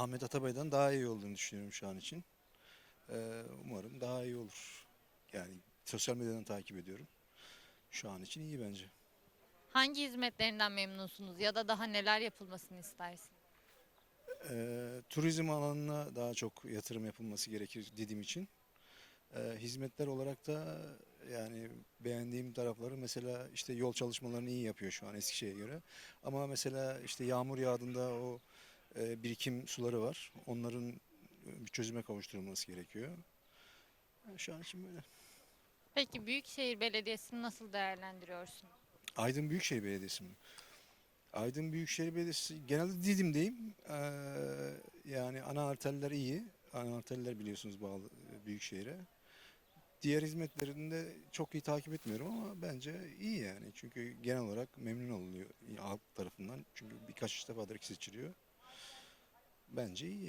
Ahmet Atabay'dan daha iyi olduğunu düşünüyorum şu an için. Ee, umarım daha iyi olur. Yani sosyal medyadan takip ediyorum. Şu an için iyi bence. Hangi hizmetlerinden memnunsunuz ya da daha neler yapılmasını istersiniz? Ee, turizm alanına daha çok yatırım yapılması gerekir Didim için. Ee, hizmetler olarak da yani beğendiğim tarafları mesela işte yol çalışmalarını iyi yapıyor şu an Eskişehir'e göre. Ama mesela işte yağmur yağdığında o e, birikim suları var. Onların bir çözüme kavuşturulması gerekiyor. Yani şu an için böyle. Peki Büyükşehir Belediyesi'ni nasıl değerlendiriyorsunuz? Aydın Büyükşehir Belediyesi mi? Aydın Büyükşehir Belediyesi genelde Didim'deyim. Ee, yani ana arterler iyi. Ana arterler biliyorsunuz bağlı e, Büyükşehir'e. Diğer hizmetlerinde çok iyi takip etmiyorum ama bence iyi yani. Çünkü genel olarak memnun oluyor halk tarafından. Çünkü birkaç defadır seçiliyor. Bence iyi yani.